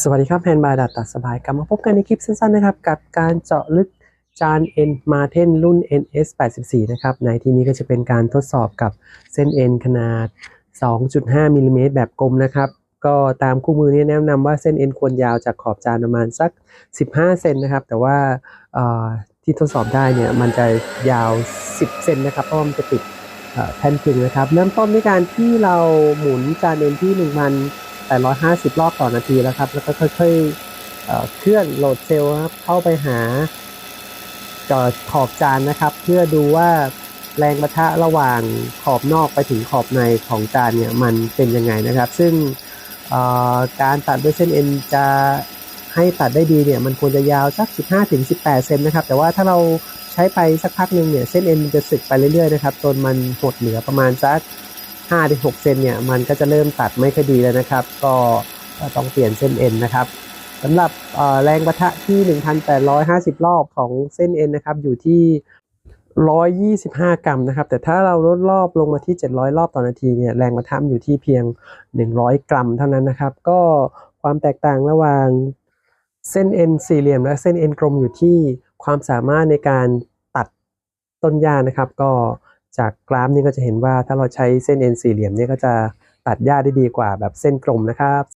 สวัสดีครับแพนบายดัตตัดสบายกลับมาพบกันในคลิปสั้นๆนะครับ กับการเจาะลึกจานเอ็นมาเทนรุ่น NS 84นะครับ ในที่นี้ก็จะเป็นการทดสอบกับเส้นเอ็นขนาด 2.5มิลลิเมตรแบบกลมนะครับ ก็ตามคู่มือนี้แนะนำว่าเส้นเอ็นควรยาวจากขอบจานประมาณสัก 15 เซนนะครับ แต่ว่าที่ทดสอบได้เนี่ยมันจะยาว 10 เซนนะครับ เพราะว่ามันจะติดแท่นกึ่งนะครับ เริ่มต้นด้วยการที่เราหมุนจานเอ็นที่ 1,850 รอบต่อนาทีแล้วครับ แล้วก็ค่อยๆเคลื่อนโหลดเซลล์ครับ เข้าไปหาจอขอบจานนะครับ เพื่อดูว่าแรงประทะระหว่างขอบนอกไปถึงขอบในของจานเนี่ยมันเป็นยังไงนะครับ ซึ่งการตัดด้วยเส้นเอ็นจะให้ตัดได้ดีเนี่ยมันควรจะยาวสัก 15-18 เซนนะครับ แต่ว่าถ้าเราใช้ไปสักพักหนึ่งเนี่ยเส้นเอ็นมันจะสึกไปเรื่อยๆนะครับจนมันหดเหลือประมาณสัก 5-6เซนเนี่ยมันก็จะเริ่มตัดไม่ค่อยดีแล้วนะครับ ก็ต้องเปลี่ยนเส้นเอ็นนะครับสำหรับเอ่อแรงประทะที่ 1,850 รอบของเส้นเอ็นนะครับอยู่ที่ 125 กรัมนะครับ แต่ถ้าเราลดรอบลงมาที่ 700 รอบต่อนาทีเนี่ยแรงประทะมันอยู่ที่เพียง 100 กรัมเท่านั้นนะครับ ก็ความแตกต่างระหว่างเส้นเอ็นสี่เหลี่ยม และเส้นเอ็นกลมอยู่ที่ความสามารถในการตัดต้นหญ้านะครับ ก็ จากกราฟนี้ก็จะเห็นว่าถ้าเราใช้เส้นเอ็นสี่เหลี่ยมเนี่ยก็จะตัดหญ้าได้ดีกว่าแบบเส้นกลมนะครับ